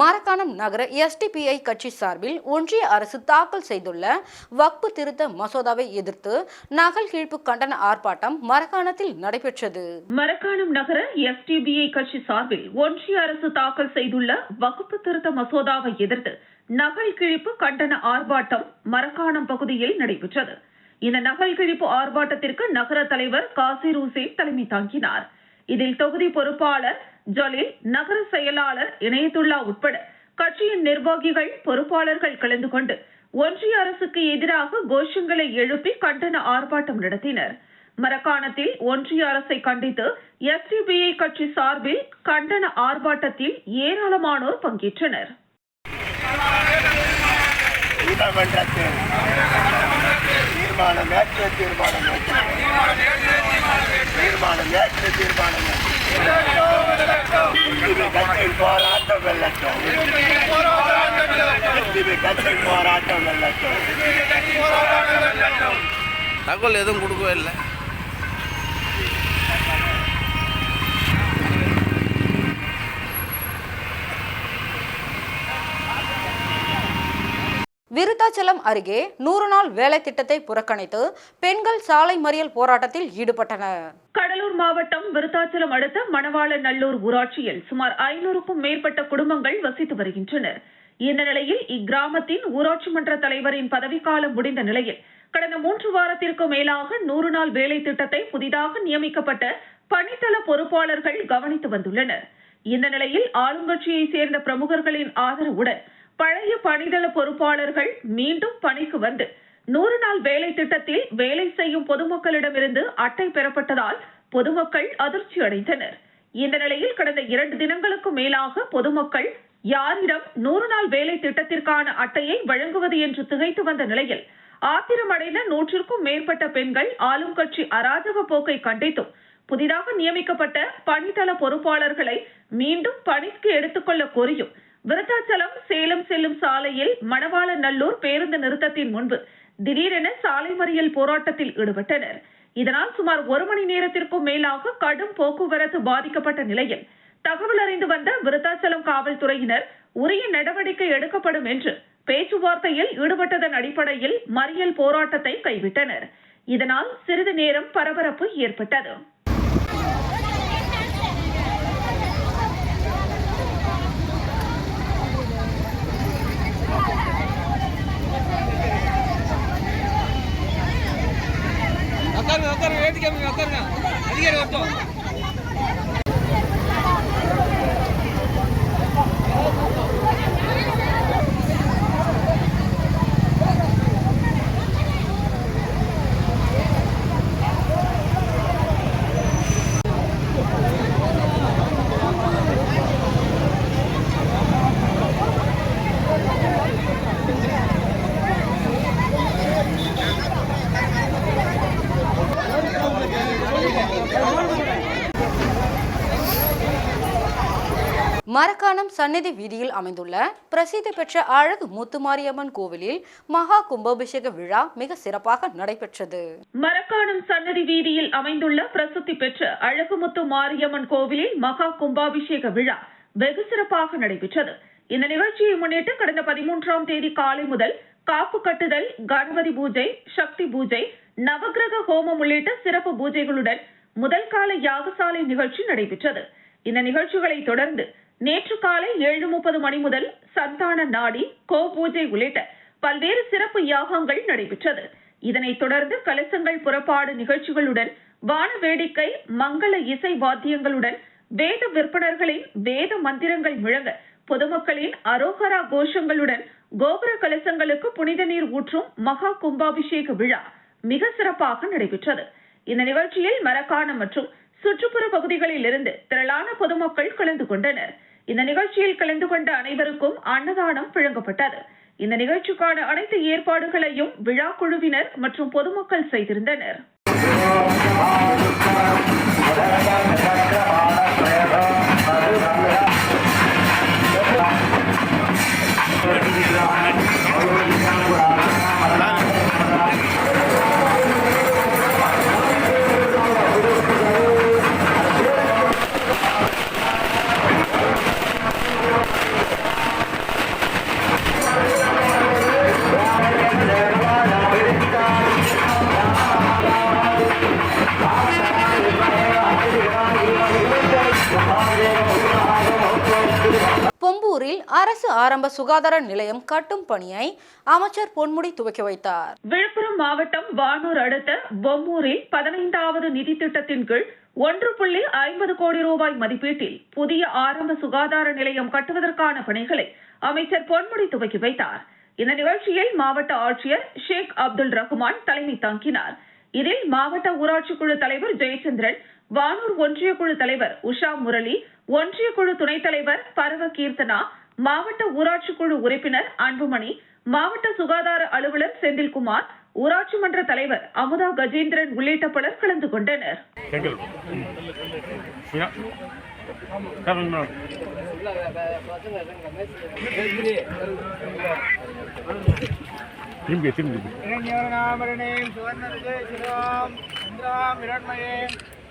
மரக்காணம் நகர எஸ்டிபிஐ கட்சி சார்பில் ஒன்றிய அரசு தாக்கல் செய்துள்ள வக்பு திருத்த மசோதாவை எதிர்த்து நகல் கீழ்ப்பு கண்டன ஆர்ப்பாட்டம் மரக்காணத்தில் நடைபெற்றது. மரக்காணம் நகர எஸ்டிபிஐ கட்சி சார்பில் ஒன்றிய அரசு தாக்கல் செய்துள்ள வகுப்பு திருத்த மசோதாவை எதிர்த்து நகல் கிழிப்பு கண்டன ஆர்ப்பாட்டம் மரக்காணம் பகுதியில் நடைபெற்றது. இந்த நகல் கிழிப்பு ஆர்ப்பாட்டத்திற்கு நகர தலைவர் காசிர் ஹுசேன் தலைமை தாங்கினார். இதில் தொகுதி பொறுப்பாளர் ஜலீல் நகர செயலாளர் இணையத்துல்லா உட்பட கட்சியின் நிர்வாகிகள் பொறுப்பாளர்கள் கலந்து கொண்டு ஒன்றிய அரசுக்கு எதிராக கோஷங்களை எழுப்பி கண்டன ஆர்ப்பாட்டம் நடத்தினர். மரக்காணத்தில் ஒன்றிய அரசை கண்டித்து எஸ்டிபிஐ கட்சி சார்பில் கண்டன ஆர்ப்பாட்டத்தில் ஏராளமானோர் பங்கேற்றனர். தீர்மானம் தீர்மானம் தீர்மானம் தீர்மானம் போராட்டம் வெல்லட்டும் எஸ்டிபி கட்சி போராட்டம் வெல்லட்டும் தகவல் எதுவும் கொடுக்கவே இல்லை. விருத்தாச்சலம் அருகே நூறு நாள் வேலை திட்டத்தை புறக்கணித்து பெண்கள் சாலை மறியல் போராட்டத்தில் ஈடுபட்டனர். கடலூர் மாவட்டம் விருத்தாச்சலம் அடுத்த மணவாள நல்லூர் ஊராட்சியில் சுமார் ஐநூறுக்கும் மேற்பட்ட குடும்பங்கள் வசித்து வருகின்றனர். இந்த நிலையில் இக்கிராமத்தின் ஊராட்சி மன்ற தலைவரின் பதவிக்காலம் முடிந்த நிலையில் கடந்த மூன்று வாரத்திற்கு மேலாக நூறு நாள் வேலை திட்டத்தை புதிதாக நியமிக்கப்பட்ட பணித்தள பொறுப்பாளர்கள் கவனித்து வந்துள்ளனர். இந்த நிலையில் ஆளுங்கட்சியை சேர்ந்த பிரமுகர்களின் ஆதரவுடன் பழைய பணிதள பொறுப்பாளர்கள் மீண்டும் பணிக்கு வந்து நூறு நாள் வேலை திட்டத்தில் வேலை செய்யும் பொதுமக்களிடமிருந்து அட்டை பெறப்பட்டதால் பொதுமக்கள் அதிர்ச்சி அடைந்தனர். இந்த நிலையில் கடந்த இரண்டு தினங்களுக்கு மேலாக பொதுமக்கள் யாரிடம் நூறு நாள் வேலை திட்டத்திற்கான அட்டையை வழங்குவது என்று திகைத்து வந்த நிலையில் ஆத்திரமடைந்த நூற்றிற்கும் மேற்பட்ட பெண்கள் ஆளும் கட்சி அராஜக போக்கை கண்டித்தும் புதிதாக நியமிக்கப்பட்ட பணித்தள பொறுப்பாளர்களை மீண்டும் பணிக்கு எடுத்துக்கொள்ள கோரியும் விருத்தாச்சலம் சேலம் செல்லும் சாலையில் மணவாள நல்லூர் பேருந்து நிறுத்தத்தின் முன்பு திடீரென சாலை மறியல் போராட்டத்தில் ஈடுபட்டனர். இதனால் சுமார் ஒரு மணி நேரத்திற்கும் மேலாக கடும் போக்குவரத்து பாதிக்கப்பட்ட நிலையில் தகவல் அறிந்து வந்த விருத்தாச்சலம் காவல்துறையினர் உரிய நடவடிக்கை எடுக்கப்படும் என்று பேச்சுவார்த்தையில் ஈடுபட்டதன் அடிப்படையில் மறியல் போராட்டத்தை கைவிட்டனர். இதனால் சிறிது நேரம் பரபரப்பு ஏற்பட்டது. உட்காருங்க உட்காருங்க வேட்டி உட்காருங்க. அதிகாரி வரட்டும் மரக்காணம் சந்நிதி வீதியில் அமைந்துள்ள பிரசித்தி பெற்ற அழகு முத்துமாரியம்மன் கோவிலில் மகா கும்பாபிஷேக விழா மிக சிறப்பாக நடைபெற்றது. மரக்காணம் சன்னதி வீதியில் அமைந்துள்ள பிரசித்தி பெற்ற அழகுமுத்து மாரியம்மன் கோவிலில் மகா கும்பாபிஷேக விழா வெகு சிறப்பாக நடைபெற்றது. இந்த நிகழ்ச்சியை முன்னிட்டு கடந்த பதிமூன்றாம் தேதி காலை முதல் காப்பு கட்டுதல் கணபதி பூஜை சக்தி பூஜை நவக்கிரக ஹோமம் உள்ளிட்ட சிறப்பு பூஜைகளுடன் முதல் கால யாகசாலை நிகழ்ச்சி நடைபெற்றது. இந்த நிகழ்ச்சிகளை தொடர்ந்து நேற்று காலை ஏழு முப்பது மணி முதல் சந்தான நாடி கோ பூஜை உள்ளிட்ட பல்வேறு சிறப்பு யாகங்கள் நடைபெற்றது. இதனைத் தொடர்ந்து கலசங்கள் புறப்பாடு நிகழ்ச்சிகளுடன் வான வேடிக்கை மங்கள இசை வாத்தியங்களுடன் வேத விற்பனர்களின் வேத மந்திரங்கள் முழங்க பொதுமக்களின் அரோகரா கோஷங்களுடன் கோபுர கலசங்களுக்கு புனித நீர் ஊற்றும் மகா கும்பாபிஷேக விழா மிக சிறப்பாக நடைபெற்றது. இந்த நிகழ்ச்சியில் மரக்காணம் மற்றும் சுற்றுப்புற பகுதிகளில் இருந்து திரளான பொதுமக்கள் கலந்து கொண்டனர். இந்த நிகழ்ச்சியில் கலந்து கொண்ட அனைவருக்கும் அன்னதானம் வழங்கப்பட்டது. இந்த நிகழ்ச்சிக்கான அனைத்து ஏற்பாடுகளையும் விழா குழுவினர் மற்றும் பொதுமக்கள் செய்திருந்தனர். ஆரம்ப சுகாதார நிலையம் கட்டும் பணியை அமைச்சர் பொன்முடி துவக்கி வைத்தார். விழுப்புரம் மாவட்டம் வானூர் அடுத்த பொம்மூரில் பதினைந்தாவது நிதி திட்டத்தின் கீழ் ஒன்று புள்ளி ஐம்பது கோடி ரூபாய் மதிப்பீட்டில் புதிய ஆரம்ப சுகாதார நிலையம் கட்டுவதற்கான பணிகளை அமைச்சர் பொன்முடி துவக்கி வைத்தார். இந்த நிகழ்ச்சியில் மாவட்ட ஆட்சியர் ஷேக் அப்துல் ரஹ்மான் தலைமை தாங்கினார். இதில் மாவட்ட ஊராட்சி குழு தலைவர் ஜெயச்சந்திரன் வானூர் ஒன்றிய குழு தலைவர் உஷா முரளி ஒன்றிய குழு துணைத் தலைவர் பரவ கீர்த்தனா மாவட்ட ஊராட்சி குழு உறுப்பினர் அன்புமணி மாவட்ட சுகாதார அலுவலர் செந்தில்குமார் ஊராட்சி மன்ற தலைவர் அமுதா கஜேந்திரன் உள்ளிட்ட பலர் கலந்து கொண்டனர். திரும்பி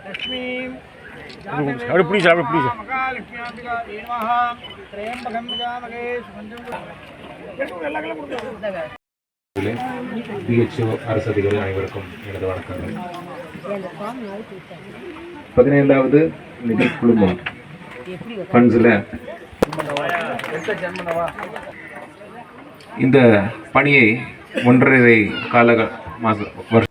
லட்சுமி அப்படி பிடி சார் அப்படி அரசு அதிகாரி அனைவருக்கும் எனது வணக்கங்கள் பதினைந்தாவது நிதி குழுமம். ஃபண்ட்ஸில் இந்த பணியை ஒன்றரை கால மாச வருஷம்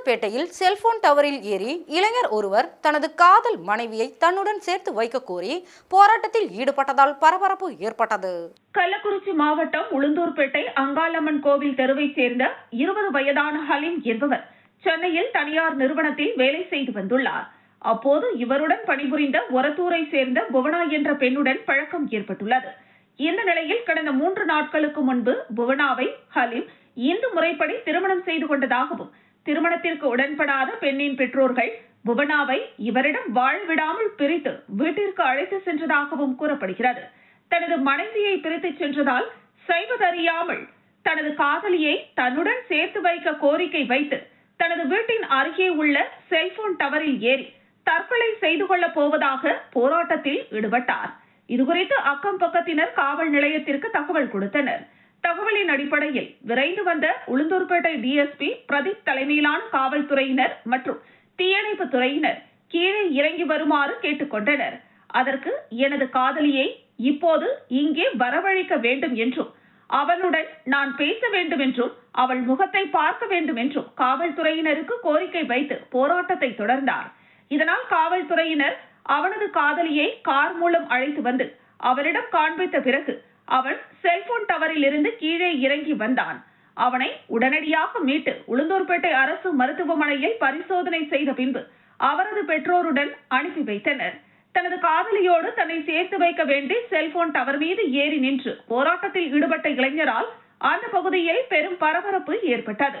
உளுந்தூர்பேட்டையில் செல்போன் டவரில் ஏறி இளைஞர் ஒருவர் தனது காதல் மனைவியை தன்னுடன் சேர்த்து வைக்க கோரி போராட்டத்தில் ஈடுபட்டதால் பரபரப்பு ஏற்பட்டது. கள்ளக்குறிச்சி மாவட்டம் உளுந்தூர்பேட்டை அங்காளம்மன் கோவில் தெருவைச் சேர்ந்த இருபது வயதான ஹலீம் என்பவர் சென்னையில் தனியார் நிறுவனத்தில் வேலை செய்து வந்துள்ளார். அப்போது இவருடன் பணிபுரிந்த ஒரத்தூரை சேர்ந்த புவனா என்ற பெண்ணுடன் பழக்கம் ஏற்பட்டுள்ளது. இந்த நிலையில் கடந்த மூன்று நாட்களுக்கு முன்பு புவனாவை ஹலீம் இந்து முறைப்படி திருமணம் செய்து கொண்டதாகவும் திருமணத்திற்கு உடன்படாத பெண்ணின் பெற்றோர்கள் புவனாவை இவரிடம் வாழ்விடாமல் பிரித்து வீட்டிற்கு அழைத்து சென்றதாகவும் கூறப்படுகிறது. தனது மனைவியை பிரித்து சென்றதால் செய்வதறியாமல் தனது காதலியை தன்னுடன் சேர்த்து வைக்க கோரிக்கை வைத்து தனது வீட்டின் அருகே உள்ள செல்போன் டவரில் ஏறி தற்கொலை செய்து கொள்ளப் போவதாக போராட்டத்தில் ஈடுபட்டார். இதுகுறித்து அக்கம் பக்கத்தினர் காவல் நிலையத்திற்கு தகவல் கொடுத்தனர். தகவலின் அடிப்படையில் விரைந்து வந்த உளுந்தூர்பேட்டை டிஎஸ்பி பிரதீப் தலைமையிலான காவல்துறையினர் மற்றும் தீயணைப்பு துறையினர் கீழே இறங்கி வருமாறு கேட்டுக்கொண்டனர். அதற்கு எனது காதலியை இப்போது இங்கே வரவழைக்க வேண்டும் என்றும் அவளுடன் நான் பேச வேண்டும் என்றும் அவள் முகத்தை பார்க்க வேண்டும் என்றும் காவல்துறையினருக்கு கோரிக்கை வைத்து போராட்டத்தை தொடர்ந்தார். இதனால் காவல்துறையினர் அவனது காதலியை கார் மூலம் அழைத்து வந்து அவரிடம் காண்பித்த பிறகு அவன் செல்போன் டவரில் இருந்து கீழே இறங்கி வந்தான். அவனை உடனடியாக மீட்டு உளுந்தூர்பேட்டை அரசு மருத்துவமனையில் பரிசோதனை செய்த பின்பு அவரது பெற்றோருடன் அனுப்பி வைத்தனர். தனது காதலியோடு தன்னை சேர்த்து வைக்க வேண்டி செல்போன் டவர் மீது ஏறி நின்று போராட்டத்தில் ஈடுபட்ட இளைஞரால் அந்த பகுதியில் பெரும் பரபரப்பு ஏற்பட்டது.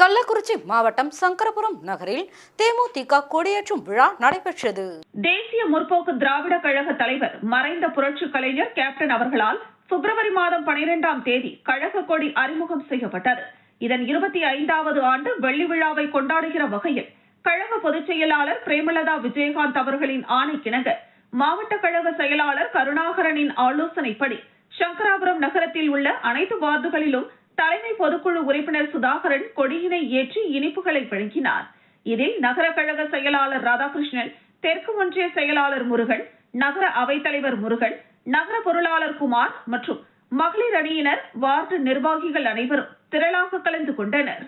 கள்ளக்குறிச்சி மாவட்டம் சங்கரபுரம் நகரில் தேமுதிக கொடியேற்றும் விழா நடைபெற்றது. தேசிய முற்போக்கு திராவிட கழக தலைவர் மறைந்த புரட்சி கலைஞர் கேப்டன் அவர்களால் பிப்ரவரி மாதம் பனிரெண்டாம் தேதி கழக கொடி அறிமுகம் செய்யப்பட்டது. இதன் இருபத்தி ஐந்தாவது ஆண்டு வெள்ளி விழாவை கொண்டாடுகிற வகையில் கழக பொதுச் செயலாளர் பிரேமலதா விஜயகாந்த் அவர்களின் ஆணைக்கிணங்க மாவட்ட கழக செயலாளர் கருணாகரனின் ஆலோசனைப்படி சங்கராபுரம் நகரத்தில் உள்ள அனைத்து வார்டுகளிலும் தலைமை பொதுக்குழு உறுப்பினர் சுதாகரன் கொடியினை ஏற்றி இனிப்புகளை வழங்கினார். இதில் நகர கழக செயலாளர் ராதாகிருஷ்ணன் தெற்கு ஒன்றிய செயலாளர் முருகன் நகர அவைத்தலைவர் முருகன் நகர பொருளாளர் குமார் மற்றும் மகளிர் அணியினர் வார்டு நிர்வாகிகள் அனைவரும் திரளாக கலந்து கொண்டனர்.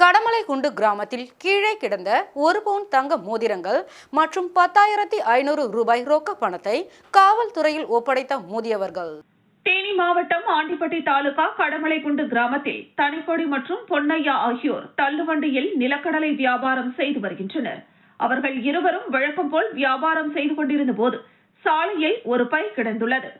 கடமலைக்குண்டு கிராமத்தில் கீழே கிடந்த ஒரு பவுன் தங்க மோதிரங்கள் மற்றும் பத்தாயிரத்தி ஐநூறு ரூபாய் ரொக்க பணத்தை காவல்துறையில் ஒப்படைத்த மோதியவர்கள். தேனி மாவட்டம் ஆண்டிப்பட்டி தாலுகா கடமலைக்குண்டு கிராமத்தில் தனிக்கொடி மற்றும் பொன்னையா ஆகியோர் தள்ளுவண்டியில் நிலக்கடலை வியாபாரம் செய்து வருகின்றனர். அவர்கள் இருவரும் வழக்கம் போல் வியாபாரம் செய்து கொண்டிருந்த போது சாலையில் ஒரு பை கிடந்துள்ளது.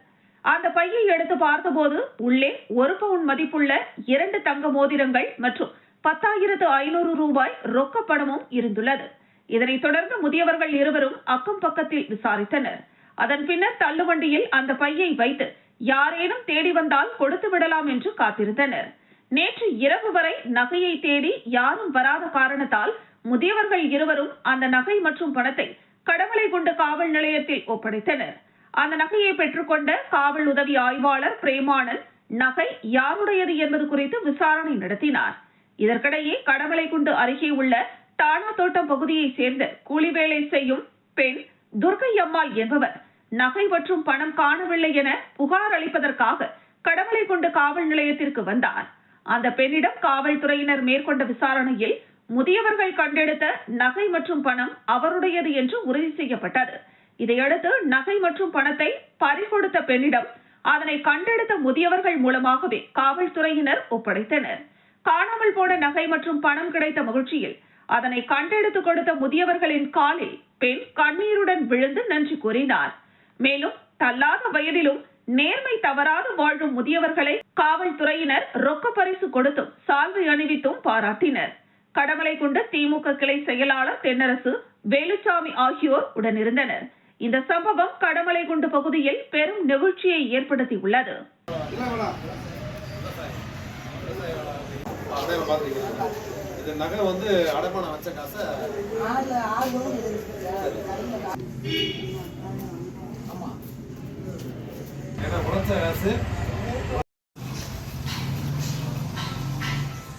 அந்த பையை எடுத்து பார்த்தபோது உள்ளே ஒரு பவுன் மதிப்புள்ள இரண்டு தங்க மோதிரங்கள் மற்றும் பத்தாயிரத்து ஐநூறு ரூபாய் ரொக்க பணமும் இருந்துள்ளது. இதனைத் தொடர்ந்து முதியவர்கள் இருவரும் அக்கம் பக்கத்தில் விசாரித்தனர். அதன் பின்னர் தள்ளுவண்டியில் அந்த பையை வைத்து யாரேனும் தேடி வந்தால் கொடுத்து விடலாம் என்று காத்திருந்தனர். நேற்று இரவு வரை நகையை தேடி யாரும் வராத காரணத்தால் முதியவர்கள் இருவரும் அந்த நகை மற்றும் பணத்தை கடமலைக்குண்டு காவல் நிலையத்தில் ஒப்படைத்தனர். அந்த நகையை பெற்றுக்கொண்ட காவல் உதவி ஆய்வாளர் பிரேமானந்த் நகை யாருடையது என்பது குறித்து விசாரணை நடத்தினார். இதற்கிடையே கடமலைக்குண்டு அருகே உள்ள தானாத்தோட்டம் பகுதியைச் சேர்ந்த கூலி வேலை செய்யும் பெண் துர்கை அம்மாள் என்பவர் நகை மற்றும் பணம் காணவில்லை என புகார் அளிப்பதற்காக கடமலைக்குண்டு காவல் நிலையத்திற்கு வந்தார். அந்த பெண்ணிடம் காவல்துறையினர் மேற்கொண்ட விசாரணையில் முதியவர்கள் கண்டெடுத்த நகை மற்றும் பணம் அவருடையது என்று உறுதி செய்யப்பட்டது. இதையடுத்து நகை மற்றும் பணத்தை பறிகொடுத்த பெண்ணிடம் அதனை கண்டெடுத்த முதியவர்கள் மூலமாகவே காவல்துறையினர் ஒப்படைத்தனர். காணாமல் போன நகை மற்றும் பணம் கிடைத்த மகிழ்ச்சியில் அதனை கண்டெடுத்து கொடுத்த முதியவர்களின் காலில் பெண் கண்ணீருடன் விழுந்து நன்றி கூறினார். மேலும் தள்ளாத வயதிலும் நேர்மை தவறாது வாழும் முதியவர்களை காவல்துறையினர் ரொக்க பரிசு கொடுத்தும் சால்வை அணிவித்தும் பாராட்டினர். கடமலை கொண்ட திமுக கிளை செயலாளர் தென்னரசு வேலுச்சாமி ஆகியோர் உடனிருந்தனர். இந்த சம்பவம் கடமலைக்குண்டு பகுதியில் பெரும் நெகிழ்ச்சியை ஏற்படுத்தியுள்ளது. அடையாளம் பார்த்துருக்கீங்க இது நகை வந்து அடமானம் வச்ச காசை ஆமா. ஏன்னா உழைச்ச காசு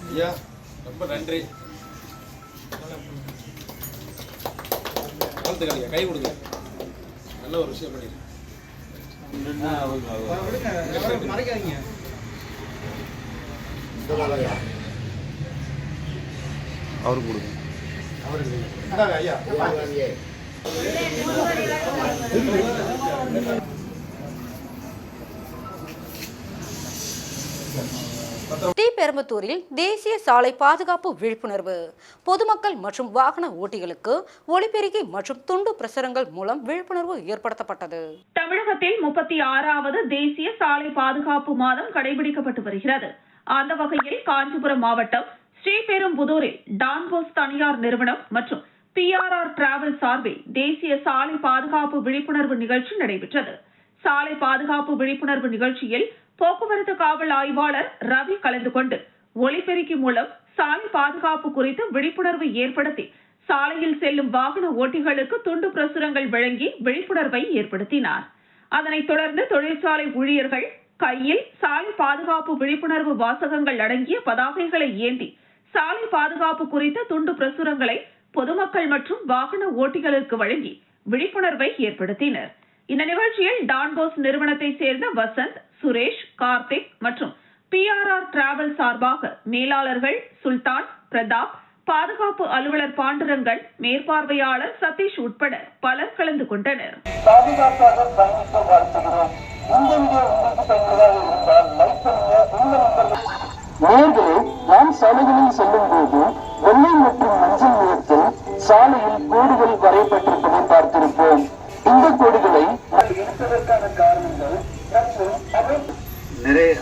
ஐயா ரொம்ப நன்றி. வாழ்த்துக்கள் கை கொடுங்க. நல்ல ஒரு விஷயம் பண்ணிருக்கேன் மறைக்காதீங்க. இந்தாங்க ஐயா ஸ்ரீபெரும்புத்தூரில் தேசிய சாலை பாதுகாப்பு விழிப்புணர்வு. பொதுமக்கள் மற்றும் வாகன ஓட்டிகளுக்கு ஒலிபெருக்கி மற்றும் துண்டு பிரசுரங்கள் மூலம் விழிப்புணர்வு ஏற்படுத்தப்பட்டது. தமிழகத்தில் முப்பத்தி ஆறாவது தேசிய சாலை பாதுகாப்பு மாதம் கடைபிடிக்கப்பட்டு வருகிறது. அந்த வகையில் காஞ்சிபுரம் மாவட்டம் ஸ்ரீபெரும்புதூரில் டான்போஸ் தனியார் நிறுவனம் மற்றும் பிஆர்ஆர் டிராவல் சார்பில் தேசிய சாலை பாதுகாப்பு விழிப்புணர்வு நிகழ்ச்சி நடைபெற்றது. சாலை பாதுகாப்பு விழிப்புணர்வு நிகழ்ச்சியில் போக்குவரத்து காவல் ஆய்வாளர் ரவி கலந்து கொண்டு ஒலிபெருக்கி மூலம் சாலை பாதுகாப்பு குறித்து விழிப்புணர்வு ஏற்படுத்தி சாலையில் செல்லும் வாகன ஓட்டிகளுக்கு துண்டு பிரசுரங்கள் வழங்கி விழிப்புணர்வை ஏற்படுத்தினார். அதனைத் தொடர்ந்து தொழிற்சாலை ஊழியர்கள் கையில் சாலை பாதுகாப்பு விழிப்புணர்வு வாசகங்கள் அடங்கிய பதாகைகளை ஏந்தி சாலை பாதுகாப்பு குறித்த துண்டு பிரசுரங்களை பொதுமக்கள் மற்றும் வாகன ஓட்டிகளுக்கு வழங்கி விழிப்புணர்வை ஏற்படுத்தினர். இந்த நிகழ்ச்சியில் டான்போஸ் நிறுவனத்தை சேர்ந்த வசந்த் சுரேஷ் கார்த்திக் மற்றும் பிஆர்ஆர் டிராவல் சார்பாக மேலாளர்கள் சுல்தான் பிரதாப் பாதுகாப்பு அலுவலர் பாண்டுரங்கன் மேற்பார்வையாளர் சதீஷ் உட்பட பலர் கலந்து கொண்டனர். பாதுகாப்பாக நேர்களே நாம் சாலைகளில் செல்லும் போது வெள்ளை மற்றும் மஞ்சள் நிறத்தில் சாலையில் கோடுகள் வரையப்பட்டிருப்பதை பார்த்திருப்போம். இந்த கோடுகளை எடுப்பதற்கான காரணங்கள் நிறைய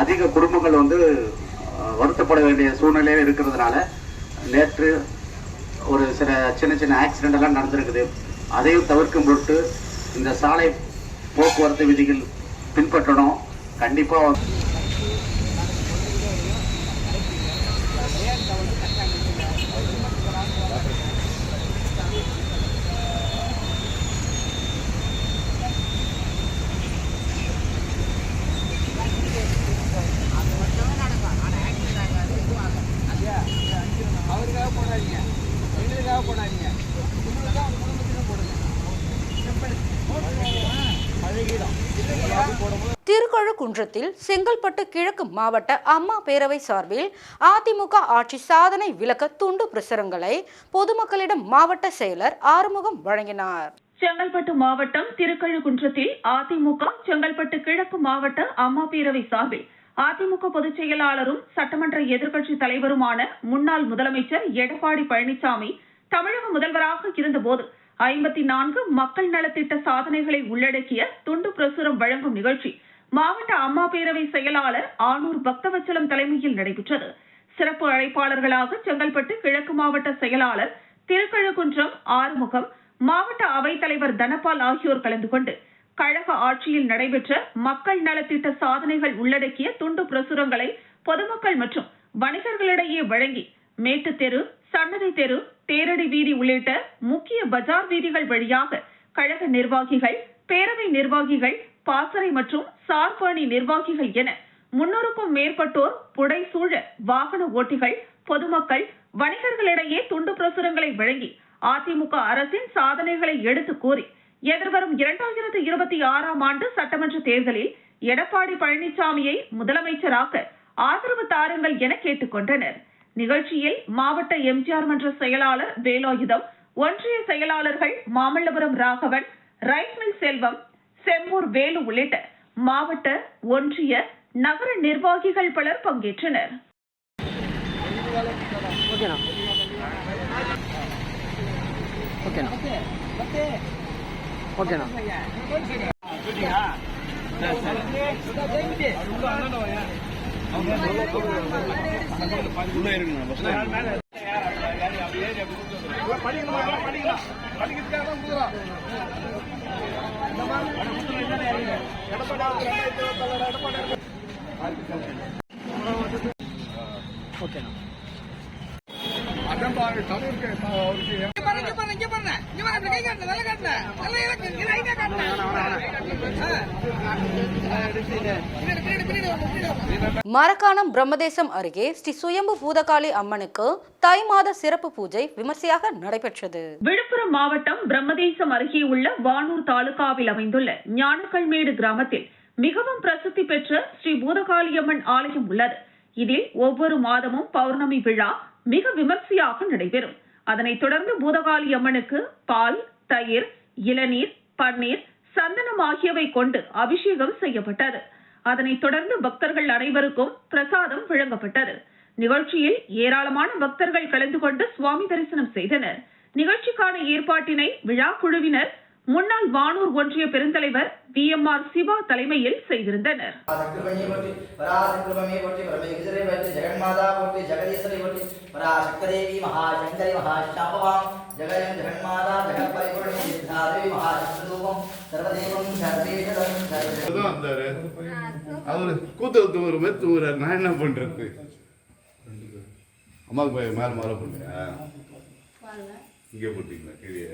அதிக குடும்பங்கள் வந்து வருத்தப்பட வேண்டிய சூழ்நிலையில் இருக்கிறதுனால நேற்று ஒரு சில சின்ன சின்ன ஆக்சிடென்ட் எல்லாம் நடந்திருக்குது. அதையும் தவிர்க்கும் பொருட்டு இந்த சாலை போக்குவரத்து விதிகள் பின்பற்றணும். கண்டிப்பாக போடுங்க செங்கல்பட்டு கிழக்கு மாவட்ட அம்மா பேரவை சார்பில் அதிமுக ஆட்சி சாதனை விளக்க துண்டு பிரசுரங்களை பொதுமக்களிடம் மாவட்ட செயலர் ஆறுமுகம் வழங்கினார். செங்கல்பட்டு மாவட்டம் திருக்கழுகுன்றத்தில் அதிமுக செங்கல்பட்டு கிழக்கு மாவட்ட அம்மா பேரவை சார்பில் அதிமுக பொதுச் செயலாளரும் சட்டமன்ற எதிர்க்கட்சி தலைவருமான முன்னாள் முதலமைச்சர் எடப்பாடி பழனிசாமி தமிழக முதல்வராக இருந்தபோது ஐம்பத்தி நான்கு மக்கள் நலத்திட்ட சாதனைகளை உள்ளடக்கிய துண்டு பிரசுரம் வழங்கும் நிகழ்ச்சி மாவட்ட அம்மா பேரவை செயலாளர் ஆனூர் பக்தவச்சலம் தலைமையில் நடைபெற்றது. சிறப்பு அழைப்பாளர்களாக செங்கல்பட்டு கிழக்கு மாவட்ட செயலாளர் திருக்கழுக்குன்றம் ஆறுமுகம் மாவட்ட அவைத்தலைவர் தனபால் ஆகியோர் கலந்து கொண்டு கழக ஆட்சியில் நடைபெற்ற மக்கள் நலத்திட்ட சாதனைகள் உள்ளடக்கிய துண்டு பிரசுரங்களை பொதுமக்கள் மற்றும் வணிகர்களிடையே வழங்கி மேட்டு தெரு சன்னதி தெரு தேரடி வீதி உள்ளிட்ட முக்கிய பஜார் வீதிகள் வழியாக கழக நிர்வாகிகள் பேரவை நிர்வாகிகள் பாசறை மற்றும் சார்பணி நிர்வாகிகள் என முன்னூறுக்கும் மேற்பட்டோர் புடைசூழ வாகன ஓட்டிகள் பொதுமக்கள் வணிகர்களிடையே துண்டு பிரசுரங்களை வழங்கி அதிமுக அரசின் சாதனைகளை எடுத்து கூறி எதிர்வரும் இரண்டாயிரத்து இருபத்தி ஆறாம் ஆண்டு சட்டமன்ற தேர்தலில் எடப்பாடி பழனிசாமியை முதலமைச்சராக்க ஆதரவு தாருங்கள் என கேட்டுக்கொண்டனர். நிகழ்ச்சியில் மாவட்ட எம்ஜிஆர் மன்ற செயலாளர் வேலாயுதம் ஒன்றிய செயலாளர்கள் மாமல்லபுரம் ராகவன் ரைஸ்மில் செல்வம் செம்மூர் வேலு உள்ளிட்ட மாவட்ட ஒன்றிய நகர நிர்வாகிகள் பலர் பங்கேற்றனர். ஓகேண்ணா. ஓகேண்ணா. ஓகேண்ணா மரக்காணம் பிரம்மதேசம் அருகே ஸ்ரீ சுயம்பு பூதகாளி அம்மனுக்கு தை மாத சிறப்பு பூஜை விமர்சையாக நடைபெற்றது. விழுப்புரம் மாவட்டம் பிரம்மதேசம் அருகே உள்ள வானூர் தாலுகாவில் அமைந்துள்ள ஞானக்கல்மேடு கிராமத்தில் மிகவும் பிரசித்தி பெற்ற ஸ்ரீ பூதகாளியம்மன் ஆலயம் உள்ளது. இதில் ஒவ்வொரு மாதமும் பௌர்ணமி விழா மிக விமர்சையாக நடைபெறும். அதனைத் தொடர்ந்து பூதகாளி அம்மனுக்கு பால் தயிர் இளநீர் பன்னீர் சந்தனம் ஆகியவை கொண்டு அபிஷேகம் செய்யப்பட்டது. அதனைத் தொடர்ந்து பக்தர்கள் அனைவருக்கும் பிரசாதம் வழங்கப்பட்டது. நிகழ்ச்சியில் ஏராளமான பக்தர்கள் கலந்து கொண்டு சுவாமி தரிசனம் செய்தனர். நிகழ்ச்சிக்கான ஏற்பாட்டினை விழா குழுவினர் முன்னாள் வானூர் ஒன்றிய பெருந்தலைவர் வி எம் ஆர் சிவா தலைமையில் செய்திருந்தனர். சக்கரமணியை போற்றி பராசக்கரமே போற்றி பரமேஸ்வரை போற்றி ஜெகன்மாதா போற்றி ஜெகதீஸ்வரை போற்றி பராசக்ததேவி மகாசங்கரி மகாசாபவாம் ஜெகயம் ஜெகன்மாதா ஜெகத்பரிபூர்ணி சித்தாதேவி மகாசக்ரதூபம் சர்வதேவம் சர்வேஷதம் சர்வே தான் வந்தாரு. அவரு கூத்து தூங்குற நான் என்ன பண்றது? அம்மாவுக்கு போய் மேல மேல பண்ணுங்க இங்கே போட்டீங்களா? கீழே.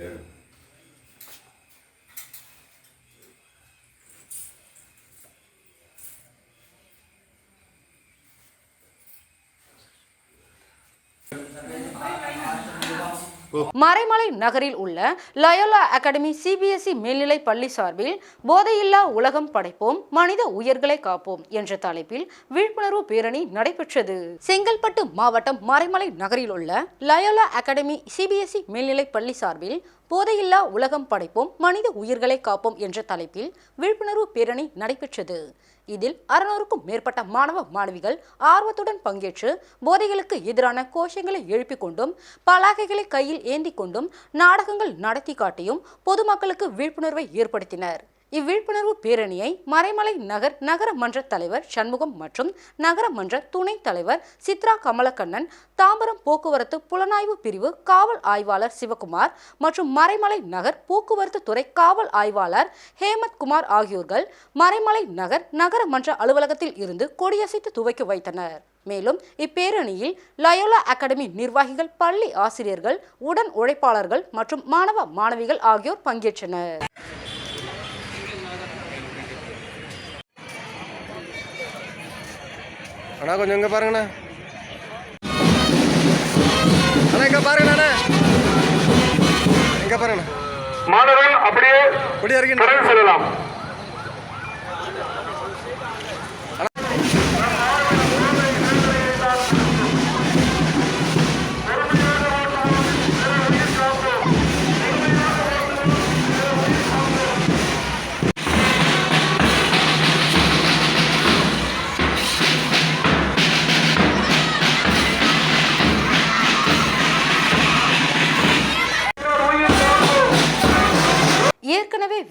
மறைமலை நகரில் உள்ள லயோலா அகாடமி சிபிஎஸ்இ மேல்நிலை பள்ளி சார்பில் போதையில்லா உலகம் படைப்போம் மனித உயிர்களை காப்போம் என்ற தலைப்பில் விழிப்புணர்வு பேரணி நடைபெற்றது. செங்கல்பட்டு மாவட்டம் மறைமலை நகரில் உள்ள லயோலா அகாடமி சிபிஎஸ்இ மேல்நிலை பள்ளி சார்பில் போதையில்லா உலகம் படைப்போம் மனித உயிர்களை காப்போம் என்ற தலைப்பில் விழிப்புணர்வு பேரணி நடைபெற்றது. இதில் அறுநூறுக்கும் மேற்பட்ட மாணவ மாணவிகள் ஆர்வத்துடன் பங்கேற்று போதைகளுக்கு எதிரான கோஷங்களை எழுப்பிக் கொண்டும் பலாகைகளை கையில் ஏந்தி கொண்டும் நாடகங்கள் நடத்தி காட்டியும் பொதுமக்களுக்கு விழிப்புணர்வை ஏற்படுத்தினர். இவ்விழிப்புணர்வு பேரணியை மறைமலை நகர் நகர மன்ற தலைவர் சண்முகம் மற்றும் நகர மன்ற துணைத் தலைவர் சித்ரா கமலக்கண்ணன் தாம்பரம் போக்குவரத்து புலனாய்வு பிரிவு காவல் ஆய்வாளர் சிவகுமார் மற்றும் மறைமலை நகர் போக்குவரத்து துறை காவல் ஆய்வாளர் ஹேமத் குமார் ஆகியோர்கள் மறைமலை நகர் நகர மன்ற அலுவலகத்தில் இருந்து கொடியசைத்து துவக்கி வைத்தனர். மேலும் இப்பேரணியில் லயோலா அகாடமி நிர்வாகிகள் பள்ளி ஆசிரியர்கள் உடன் உழைப்பாளர்கள் மற்றும் மாணவ மாணவிகள் ஆகியோர் பங்கேற்றனர். அண்ணா கொஞ்சம் இங்கே பாருங்கண்ணா. அண்ணா இங்கே பாருங்கண்ணா இங்கே பாருங்கண்ணா. மாணவர்கள் அப்படியே இப்படியா இருக்கீங்க செல்லலாம்.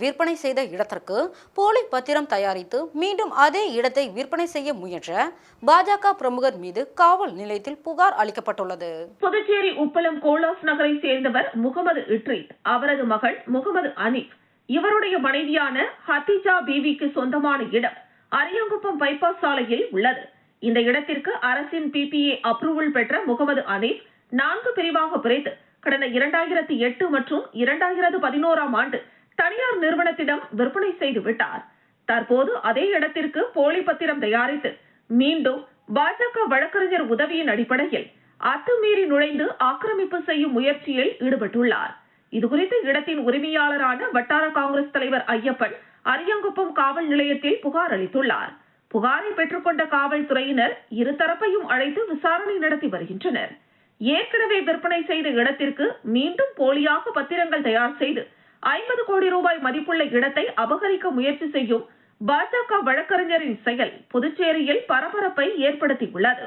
விற்பனை செய்த இடத்திற்கு போலி பத்திரம் தயாரித்து மீண்டும் அதே இடத்தை விற்பனை செய்ய முயன்ற பாஜக பிரமுகர் மீது காவல் நிலையத்தில் புகார் அளிக்கப்பட்டுள்ளது. புதுச்சேரி உப்பளம் கோலாஸ் நகரை சேர்ந்தவர் முகமது இட்ரித். அவரது மகள் முகமது அனீப். இவருடைய மனைவியான ஹத்திஜா பீவிக்கு சொந்தமான இடம் அரியங்குப்பம் பைபாஸ் சாலையில் உள்ளது. இந்த இடத்திற்கு அரசின் பிபிஏ அப்ரூவல் பெற்ற முகமது அனீப் நான்கு பிரிவாக பிரித்து கடந்த இரண்டாயிரத்தி எட்டு மற்றும் இரண்டாயிரத்து பதினோராம் ஆண்டு தனியார் நிறுவனத்திடம் விற்பனை செய்து விட்டார். தற்போது அதே இடத்திற்கு போலி பத்திரம் தயாரித்து மீண்டும் பாஜக வழக்கறிஞர் உதவியின் அடிப்படையில் அத்துமீறி நுழைந்து ஆக்கிரமிப்பு செய்யும் முயற்சியில் ஈடுபட்டுள்ளார். இதுகுறித்து இடத்தின் உரிமையாளரான வட்டார காங்கிரஸ் தலைவர் ஐயப்பன் அரியங்குப்பம் காவல் நிலையத்தில் புகார் அளித்துள்ளார். புகாரை பெற்றுக்கொண்ட காவல்துறையினர் இருதரப்பையும் அழைத்து விசாரணை நடத்தி வருகின்றனர். ஏற்கனவே விற்பனை செய்த இடத்திற்கு மீண்டும் போலியாக பத்திரங்கள் தயார் செய்து ஐம்பது கோடி ரூபாய் மதிப்புள்ள இடத்தை அபகரிக்க முயற்சி செய்யும் பாஜக வழக்கறிஞரின் செயல் புதுச்சேரியில் பரபரப்பை ஏற்படுத்தியுள்ளது.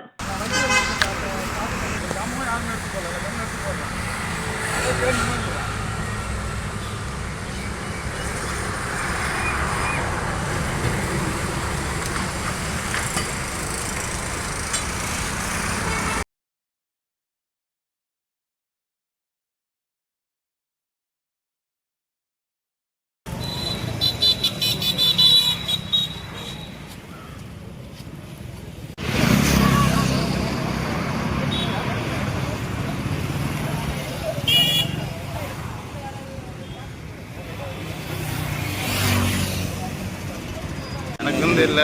எனக்கும் தெரியல